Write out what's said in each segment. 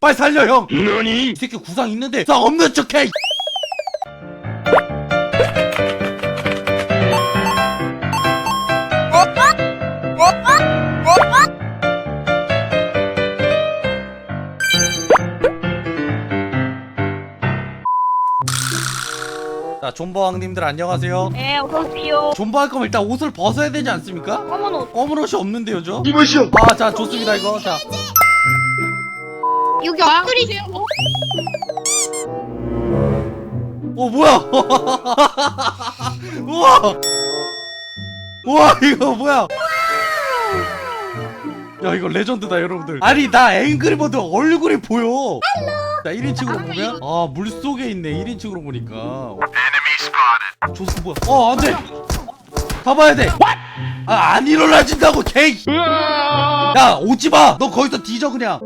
빨리 살려 형! 너니? 이 새끼 구상 있는데 구상 없는 척해! 자 존버왕님들 안녕하세요 네, 어서오십시오. 존버할 거면 일단 옷을 벗어야 되지 않습니까? 검은 옷. 검은 옷이 없는데요 저? 이보시오. 아자 좋습니다 이거 자 여기 엎드리세요. 어? 뭐야? 우와! 우와 이거 뭐야? 야 이거 레전드다 여러분들. 아니 나 앵그리버드 얼굴이 보여. 자 1인칭으로 보면? 아 물속에 있네 1인칭으로 보니까. 조스 뭐야? 어 안돼! 가봐야 돼 아안 일어나진다고 개이 야 오지마! 너 거기서 뒤져 그냥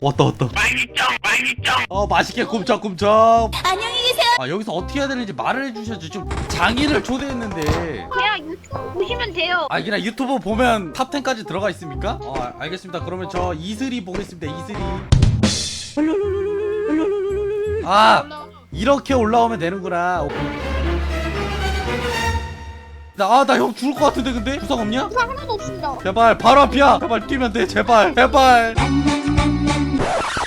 왔다 왔다. 어 맛있게 굽적굽적 안녕히 계세요. 아 여기서 어떻게 해야 되는지 말을 해주셔야지 지금 장인을 초대했는데. 그냥 유튜브 보시면 돼요. 아 그냥 유튜브 보면 탑10까지 들어가 있습니까? 어 아, 알겠습니다. 그러면 저 이슬이 보겠습니다 이슬이. 아 이렇게 올라오면 되는구나 아나 형 죽을 것 같은데 근데? 부상 없냐? 부상 하나도 없습니다. 제발 바로 앞이야. 제발 뛰면 돼 제발. 제발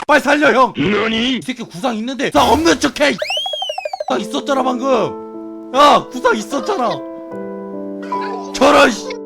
빨리 살려 형 너니? 이 새끼 구상 있는데 구상 없는 척해 구상 있었잖아 방금 야 구상 있었잖아 저런 씨.